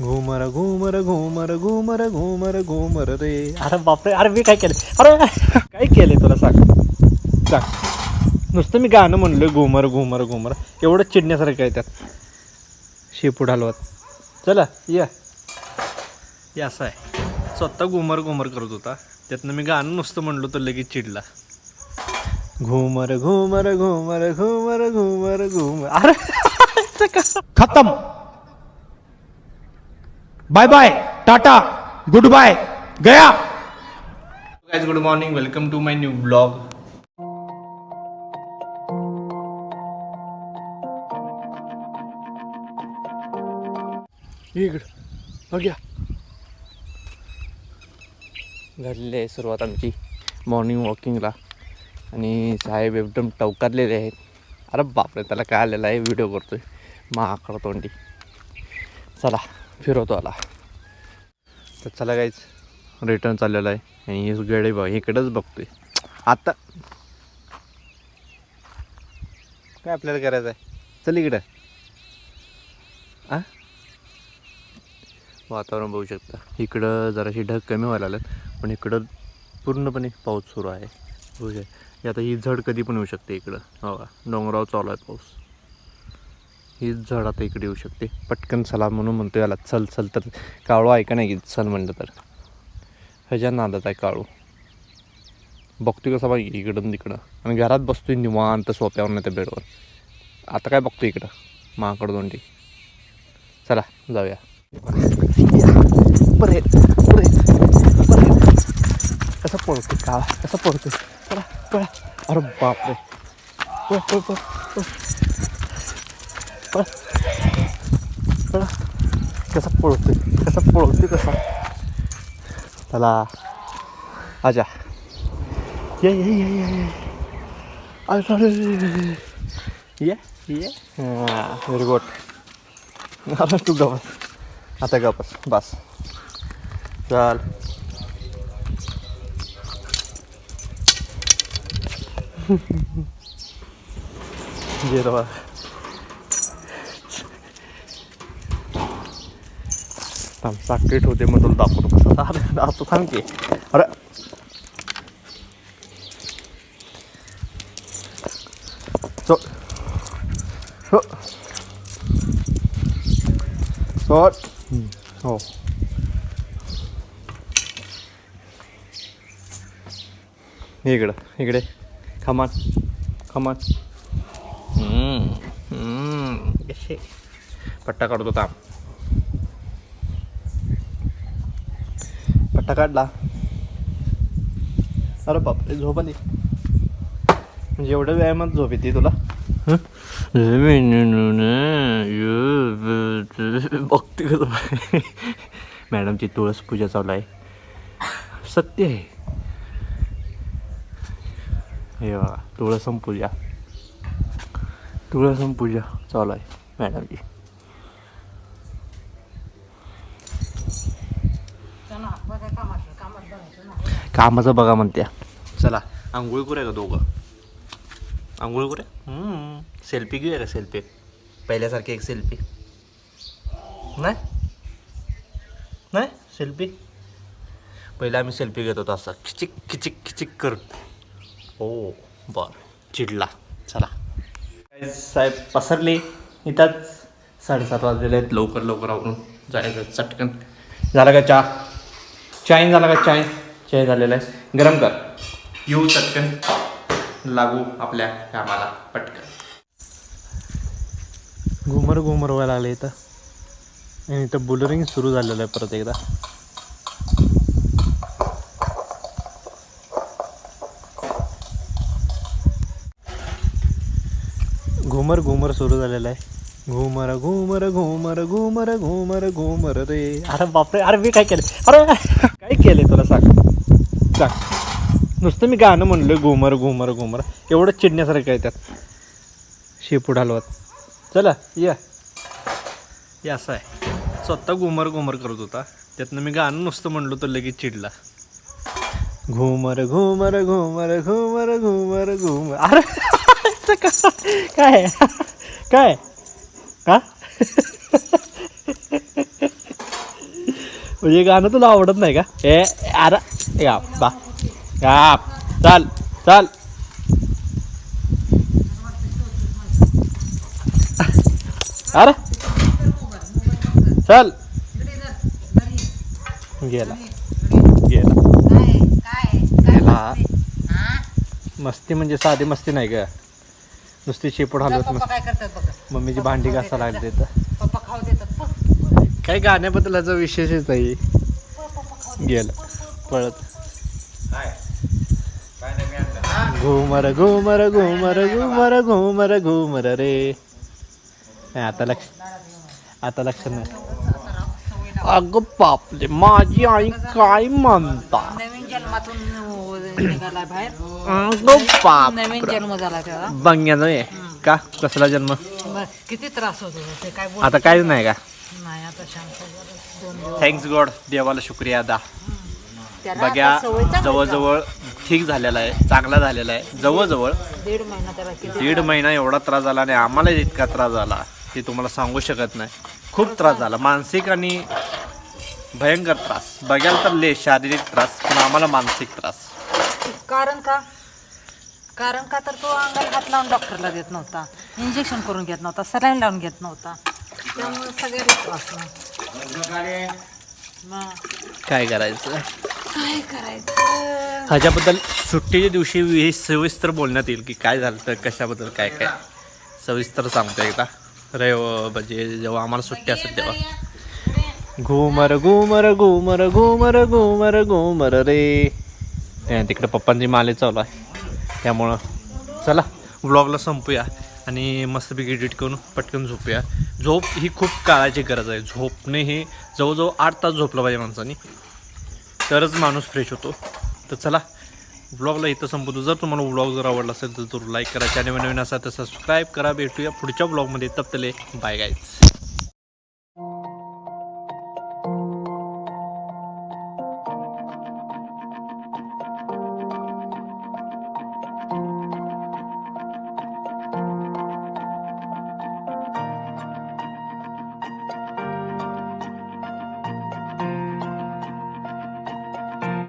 घुमर घुमर घुमर घुमर घुमर घुमर रे. अरे बापरे अरे मी काय केलं? अरे काय केलंय तुला सांग? सांग. नुसतं मी गाणं म्हणलं घुमर घुमर घुमर. एवढं चिडण्यासारखं आहे त्यात. शेपूड हलवत. चला या. या असं आहे. स्वतः घुमर घुमर करत होता. त्यातनं मी गाणं नुसतं म्हणलो तर लगेच चिडला. घुमर घुमर घुमर घुमर घुमर घुमर. अरे ते कसं bye bye tata goodbye गया। Guys good morning. Welcome to my new vlog. इकडं बघ्या घडली आहे सुरुवात आमची मॉर्निंग वॉकिंगला आणि साहेब एकदम टवकारलेले आहेत. अरे बापरे त्याला काय आलेलं आहे? व्हिडिओ करतोय. माकड तोंडी. चला. फिरवतो आला तर चला काहीच रिटर्न चाललेला आहे. आणि हे गडे बघ इकडंच बघतोय. आता काय आपल्याला करायचं आहे? चल इकडं. आ? वातावरण बघू शकता. इकडं जराशी ढग कमी व्हायला लागल्यात पण इकडं पूर्णपणे पाऊस सुरू आहे. बघू शकता आता ही झड कधी पण येऊ शकते इकडं. हो का डोंगरावर चालू आहे पाऊस. ही झड आता इकडे येऊ शकते. पटकन चला म्हणून म्हणतो याला चल चल तर काळू ऐका नाही की चल म्हणलं तर. ह्याच्या नादात आहे काळू. बघतोय कसा बाई इकडं तिकडं. आणि घरात बसतोय निवांत सोप्यावर नाही त्या बेडवर. आता काय बघतोय इकडं? माकड दोंडी. चला जाऊया. परेत परेत परेत कसा पळतोय का कसा पळतोय? चला पळा. अरे बापरे. पळ पळ पळ. पळ पळ पळा कसा पळतोय कसा पळतोय कसा चला आजा ये ये ये ये ये अरे अरे, अरे, अरे. ये ये व्हेरी गुड अरे तू गपस आता गपस बस चल ये रवा थांब साखळी ठेवते मग तुला दाखवतो कसं. अरे थांब की. अरे. चो हो हो. इकडं इकडे. खमान खमान कसे पट्टा काढतो ताम पट्टा काढला. अरे बापरे झोप आली. म्हणजे एवढं व्यायामात झोप येते तुला? बघते का मॅडमची तुळस पूजा चालू आहे. सत्य आहे. हे बघा तुळसम पूजा. तुळसम पूजा चालू आहे मॅडमची. कामाचं बघा म्हणत्या. चला आंघोळ करूया का दोघं? आंघोळ करूया? सेल्फी घेऊया का सेल्फी पहिल्यासारखी एक सेल्फी नाही? नाही? सेल्फी पहिला आम्ही सेल्फी घेत होतो असं. खिचिक खिचिक खिचिक करून. हो बर. चिडला. चला. साहेब पसरले. इथंच साडेसात वाजलेले आहेत. लवकर लवकर आवरून जायचं. चटकन. झाला का चहा? चाय झाला का चाय चाय झालेला आहे. गरम कर. येऊ चटकन. लागू आपल्या कामाला. पटकन. घुमर घुमर व्हायला लागले इथं. आणि इथं बुलरिंग सुरू झालेलं आहे परत एकदा. घुमर घुमर सुरू झालेलं आहे. घुमर घुमर घुमर घुमर घुमर घुमर रे. अरे बापरे अरे मी काय केलं? अरे काय केलं तुला सांग? सांग. नुसतं मी गाणं म्हणलं घुमर घुमर घुमर. एवढं चिडण्यासारखं आहे त्यात. शेपूड हलवत. चला या. या असं आहे. स्वतः घुमर घुमर करत होता. त्यातनं मी गाणं नुसतं म्हणलो तर लगेच चिडला. घुमर घुमर घुमर घुमर घुमर घुमर. अरे कसं काय? काय? का म्हणजे गाणं तुला आवडत नाही का? ए अरे या बा. या चाल चाल. अरे. चल. गेला. गेला. गेला. मस्ती? म्हणजे साधी मस्ती नाही का नुसती शेपूट हलवत पप्पा काय करतात बघा. मम्मीची भांडी घासा लागते तर पप्पा खाऊ देतात पळ. काही गाण्याबद्दलाचा विशेषच आहे गेलं. पळत. घुमर घुमर घुमर घुमर घुमर घुमर रे. नाही आता लक्ष आता लक्ष नाही. अगं बापले माझी आई काय म्हणता? नवीन जन्मातून निघाला बाहेर. अगं बाप नवीन जन्म झाला त्याला बंग्यानं आहे का? कसला जन्म? किती त्रास होत होता ते काय बोल आता काहीच नाही. का? नाही आता शांत झालं. दोन दिवस. थँक्स गॉड देवाला शुक्रिया अदा. त्याला बघ्या आता सवय चांगली जवळजवळ ठीक झालेला आहे चांगला झालेला आहे. जवळजवळ झाली. दीड महिना त्याला किती दीड महिना एवढा त्रास झाला आणि आम्हाला इतका त्रास झाला ते तुम्हाला सांगू शकत नाही. खूप त्रास झाला. मानसिक आणि भयंकर त्रास. बघायला तर ले शारीरिक त्रास पण आम्हाला मानसिक त्रास. कारण का? कारण का तर तो अंगाला हात लावून डॉक्टरला देत नव्हता. इंजेक्शन करून घेत नव्हता सलाईन लावून घेत नव्हता. त्यामुळे सगळ्याला त्रास नाही मग काय करायचं? काय करायचं? ह्याच्याबद्दल सुट्टीच्या दिवशी हे सविस्तर बोलण्यात येईल की काय झालं तर कशाबद्दल काय काय. सविस्तर सांगतो एकदा. रव म्हणजे जेव्हा आम्हाला सुट्टी असेल तेव्हा. घुमर घुमर घुमर घुमर घुमर घुमर रे. तिकडे पप्पांची माले चालू आहे. त्यामुळं चला व्लॉगला संपूया आणि मस्तपैकी एडिट करून पटकन झोपूया. झोप ही खूप काळाची गरज आहे. झोपणे हे जवळजवळ आठ तास झोपलं पाहिजे माणसाने. तरच माणूस फ्रेश होतो. तर चला व्लॉगला इथं संपवतो. जर तुम्हाला व्लॉग जर आवडला असेल तर तो लाईक करा. चॅनल नवीन असा तर सबस्क्राईब करा. भेटूया पुढच्या व्लॉगमध्ये तप्तले बाय गाईज